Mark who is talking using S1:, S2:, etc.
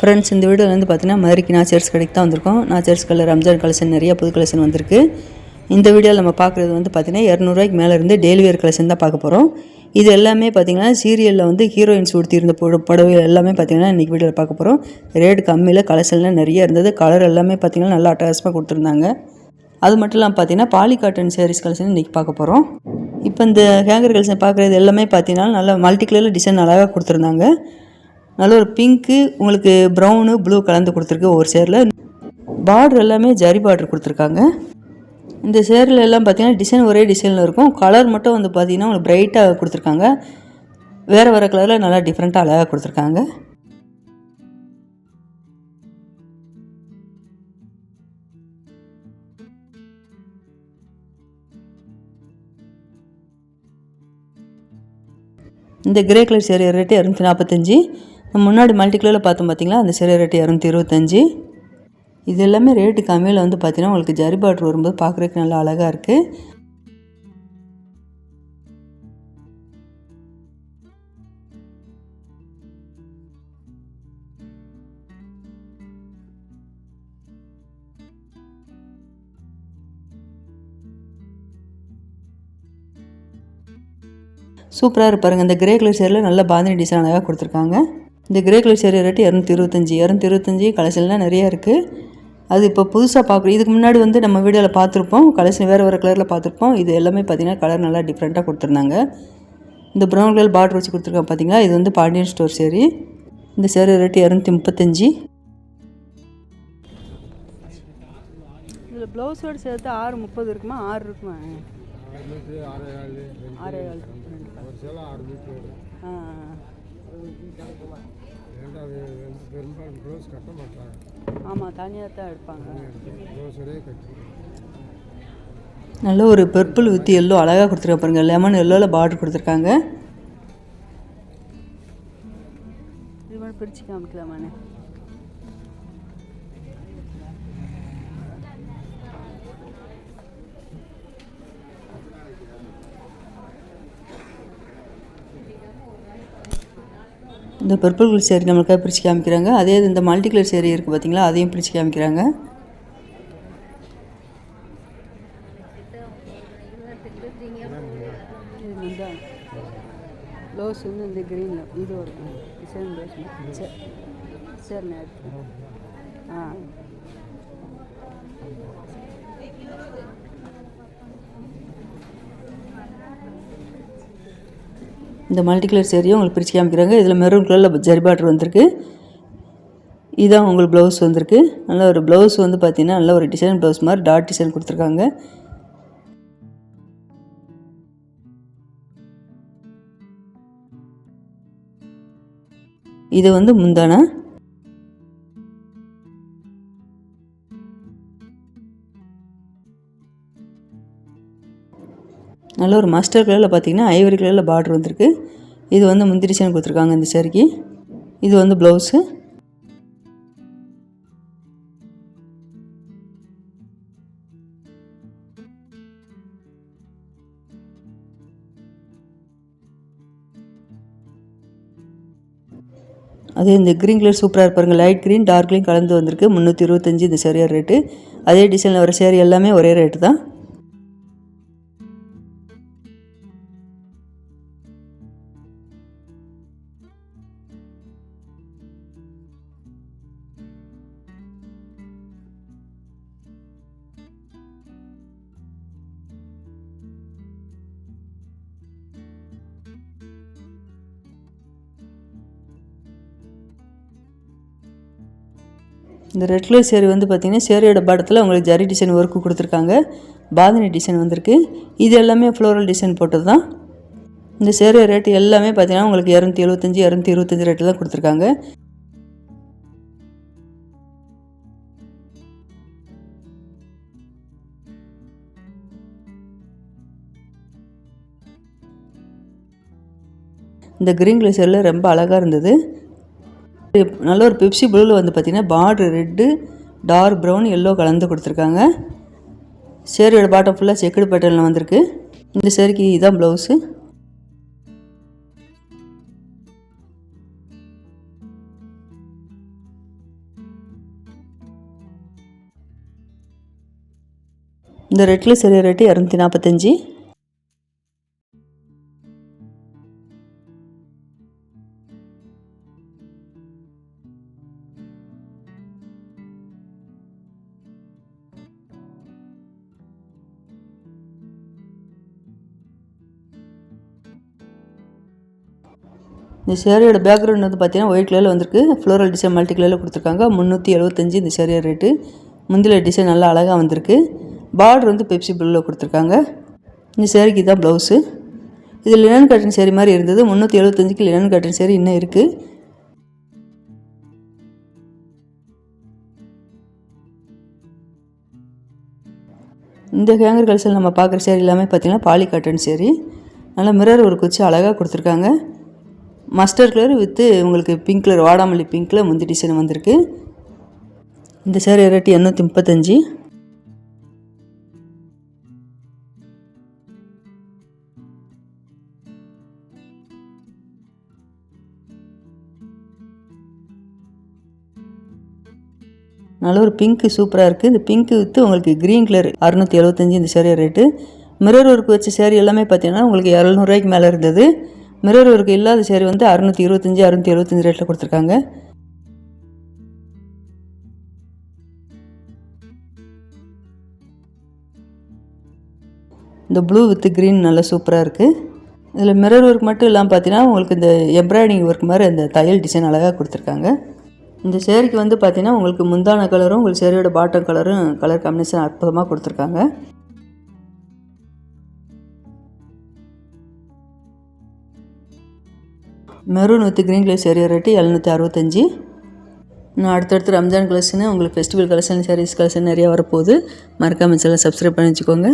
S1: Friends இந்த வீடியோவில் வந்து பார்த்தீங்கன்னா மதுரைக்கு நாச்சர்ஸ் கடைக்கு தான் வந்திருக்கோம். நாச்சர்ஸ் கலர் ரம்ஜான் கலெக்ஷன் நிறைய புது கலெக்ஷன் வந்திருக்கு. இந்த வீடியோவில் நம்ம பார்க்குறது வந்து பார்த்தீங்கன்னா இரநூறுவாய்க்கு மேலே இருந்து டெய்லி வேர் கலெக்ஷன் தான் பார்க்க போகிறோம் இது எல்லாமே பார்த்திங்கன்னா சீரியலில் வந்து ஹீரோயின்ஸ் உடுத்தியிருந்த புட புடவை எல்லாமே பார்த்தீங்கன்னா இன்றைக்கி வீடியோவில் பார்க்க போகிறோம் ரேட் கம்மியில் கலெக்ஷன்லாம் நிறைய இருந்தது. கலர் எல்லாமே பார்த்தீங்கன்னா நல்லா அட்டகாசமாக கொடுத்துருந்தாங்க. அது மட்டும் இல்லாமல் பார்த்தீங்கன்னா பாலி காட்டன் சாரீஸ் கலெக்ஷன் இன்றைக்கி பார்க்க போகிறோம் இப்போ இந்த ஹேங்கர் கலெக்ஷன் பார்க்குறது எல்லாமே பார்த்தீங்கன்னா நல்லா மல்டி கலரில் டிசைன் அழகாக கொடுத்துருந்தாங்க. நல்ல ஒரு பிங்க்கு உங்களுக்கு ப்ரௌனு ப்ளூ கலந்து கொடுத்துருக்கு ஒவ்வொரு சேரில். பார்டர் எல்லாமே ஜரி பார்டர் கொடுத்துருக்காங்க. இந்த சேரில் எல்லாம் பார்த்தீங்கன்னா டிசைன் ஒரே டிசைனில் இருக்கும். கலர் மட்டும் வந்து பார்த்தீங்கன்னா உங்களுக்கு பிரைட்டாக கொடுத்துருக்காங்க. வேறு வேறு கலரில் நல்லா டிஃப்ரெண்ட்டாக அழகாக கொடுத்துருக்காங்க. இந்த கிரே கலர் சேரீ ரேட்டு இரநூத்தி நாற்பத்தஞ்சு. நம்ம முன்னாடி மல்டிக்குலரில் பார்த்தோம் பார்த்திங்களா? அந்த சிறை ரேட்டு இரநூத்தி இருபத்தஞ்சி. இது எல்லாமே ரேட்டு கம்மியில் வந்து பார்த்திங்கன்னா உங்களுக்கு ஜரி பாட்ரு வரும்போது பார்க்குறதுக்கு நல்லா அழகாக இருக்குது சூப்பராக இருப்பாருங்க இந்த கிரே கலர் சேரில் நல்ல பாந்தினி டிசைன் அழகாக கொடுத்துருக்காங்க. இந்த கிரே கலர் சேரீ ரேட்டு இரநூத்தி இருபத்தஞ்சி இரநூத்தி இருபத்தஞ்சி கலெக்ஷன்லாம் நிறையா இருக்குது அது இப்போ புதுசாக பார்க்குறோம் இதுக்கு முன்னாடி வந்து நம்ம வீடியோவில் பார்த்துருப்போம் கலெக்ஷன் வேறு வேறு கலரில் பார்த்துருப்போம் இது எல்லாமே பார்த்திங்கன்னா கலர் நல்லா டிஃப்ரெண்ட்டாக கொடுத்துருந்தாங்க. இந்த ப்ரௌன் கலர் பார்டர் வச்சு கொடுத்துருக்காங்க பார்த்தீங்களா இது வந்து பாண்டியன் ஸ்டோர் சேரீ இந்த சேரீ ரேட்டு இரநூத்தி முப்பத்தஞ்சு. இதில் ப்ளவுஸோடு சேர்த்து ஆறு முப்பது இருக்குமா? ஆறு இருக்குமா? ஆறே
S2: பெரும்பாலும் ப்ளவுஸ் கட்ட மாட்டாங்க.
S1: ஆமாம் தனியாக தான் எடுப்பாங்க.
S2: ப்ளவுஸோடய கட்டி.
S1: நல்ல ஒரு பர்பிள் வித் எல்லோ அழகாக கொடுத்துருக்க பாருங்க. லெமன் எல்லோவில் பார்டர் கொடுத்துருக்காங்க. இது மாதிரி பிரித்து காமிக்கலாமாண்ணே? இந்த பர்பிள் கலர் சேரீ நம்மளுக்காக பிரித்து காமிக்கிறாங்க? அதே இந்த மல்டி கலர் சேரீ இருக்குது பார்த்தீங்களா அதையும் பிரித்து காமிக்கிறாங்க. இது ப்ளவுஸ் வந்து இந்த க்ரீனில் இது ஒரு டிசைன் ப்ளவுஸ் சரி ஆ. இந்த மல்டி கலர் சேரீயும் உங்களுக்கு பிரித்து காமிக்கிறாங்க. இதில் மெரூன் கலரில் ஜரி பார்டர் வந்திருக்கு. இதான் உங்களுக்கு ப்ளவுஸ் வந்திருக்கு. நல்ல ஒரு ப்ளவுஸ் வந்து பார்த்தீங்கன்னா நல்ல ஒரு டிசைன் ப்ளவுஸ் மாதிரி டாட் டிசைன் கொடுத்துருக்காங்க. இது வந்து முந்தானா. நல்ல ஒரு மஸ்டர் கலரில் பார்த்தீங்கன்னா ஐவரி கலரில் பார்டர் வந்திருக்கு. இது வந்து முந்திரி டிசைன் கொடுத்துருக்காங்க இந்த சேரீக்கு இது வந்து ப்ளவுஸு அதே இந்த க்ரீன் கலர் சூப்பராக இருப்பாருங்க லைட் க்ரீன் டார்க் க்ரீன் கலந்து வந்திருக்கு. முந்நூற்றி இருபத்தஞ்சி இந்த சேரீயோட ரேட்டு அதே டிசைனில் வர சேரீ எல்லாமே ஒரே ரேட்டு தான். இந்த ரெட் கலர் சேரீ வந்து பார்த்திங்கன்னா சேரீயோட படத்தில் உங்களுக்கு ஜரி டிசைன் ஒர்க்கு கொடுத்துருக்காங்க. பாதினி டிசைன் வந்திருக்கு. இது எல்லாமே ஃப்ளோரல் டிசைன் போட்டது தான் இந்த சேரீ ரேட்டு எல்லாமே பார்த்தீங்கன்னா உங்களுக்கு இரநூத்தி எழுபத்தஞ்சி இரநூத்தி இருபத்தஞ்சி ரேட்டில் தான் கொடுத்துருக்காங்க. இந்த க்ரீன் கலர் சேரில் ரொம்ப அழகாக இருந்தது. நல்ல ஒரு பெப்சி ப்ளூவில் வந்து பார்த்திங்கன்னா border red dark brown yellow கலந்து கொடுத்துருக்காங்க. சேரியோட பாட்டம் ஃபுல்லாக செக்குடு பேட்டர்னில் வந்திருக்கு. இந்த சேரிக்கு இதுதான் ப்ளவுஸு இந்த ரெட்டில் சேரீ ரேட்டு இரநூத்தி நாற்பத்தஞ்சு இந்த சேரீயோட பேக்ரவுண்ட் வந்து பார்த்தீங்கன்னா ஒயிட் கலரில் வந்திருக்கு. ஃப்ளோரல் டிசைன் மல்டி கலரில் கொடுத்துருக்காங்க. முந்நூற்றி எழுபத்தஞ்சு இந்த சேரீ ரேட்டு முந்தில டிசைன் நல்லா அழகாக வந்திருக்கு. பார்டர் வந்து பெப்சி ப்ளூவில் கொடுத்துருக்காங்க. இந்த சேரீக்கு தான் ப்ளவுஸு இது லினன் காட்டன் சேரீ மாதிரி இருந்தது. முந்நூற்றி எழுபத்தஞ்சிக்கு லினன் காட்டன் சேரீ இன்னும் இருக்குது இந்த ஹேங்கர் கல்சல் நம்ம பார்க்குற சேரீ எல்லாமே பார்த்தீங்கன்னா பாலி காட்டன் சேரீ. நல்லா மிரர் ஒரு குச்சி அழகாக கொடுத்துருக்காங்க. மஸ்டர் கலர் வித்து உங்களுக்கு பிங்க் கலர் வாடாமல்லி பிங்க்கில் முந்தி டிசைன் வந்திருக்கு. இந்த சேரீ ரேட்டு எண்ணூற்றி முப்பத்தஞ்சு. நல்ல ஒரு பிங்க்கு சூப்பராக இருக்குது இந்த பிங்க்கு வித்து உங்களுக்கு க்ரீன் கலர் அறுநூற்றி எழுபத்தஞ்சி இந்த சேரீ ரேட்டு மிரர் ஒர்க் வச்ச சேரீ எல்லாமே பார்த்தீங்கன்னா உங்களுக்கு இரநூறுவாய்க்கு மேலே இருந்தது. மிரர் ஒர்க் இல்லாத சேரீ வந்து அறுநூற்றி இருபத்தஞ்சி அறுநூற்றி எழுபத்தஞ்சி ரேட்டில் கொடுத்துருக்காங்க. இந்த ப்ளூ வித் க்ரீன் நல்லா சூப்பராக இருக்குது இதில் மிரர் ஒர்க் மட்டும் இல்லாமல் பார்த்தீங்கன்னா உங்களுக்கு இந்த எம்ப்ராய்டிங் ஒர்க் மாதிரி அந்த தையல் டிசைன் அழகாக கொடுத்துருக்காங்க. இந்த சேரீக்கு வந்து பார்த்தீங்கன்னா உங்களுக்கு முந்தான கலரும் உங்களுக்கு சேரீயோட பாட்டம் கலரும் கலர் காம்பினேஷன் அற்புதமாக கொடுத்துருக்காங்க. Maroon with green colour sari rate எழுநூற்றி அறுபத்தஞ்சி. இன்னும் அடுத்தடுத்து ரம்ஜான் கலெக்ஷனு உங்களுக்கு ஃபெஸ்டிவல் கலெக்ஷன் சாரீஸ் கலெக்ஷன் நிறையா வரப்போகுது. மறக்காமல் சேனல் சப்ஸ்கிரைப் பண்ணி வச்சுக்கோங்க.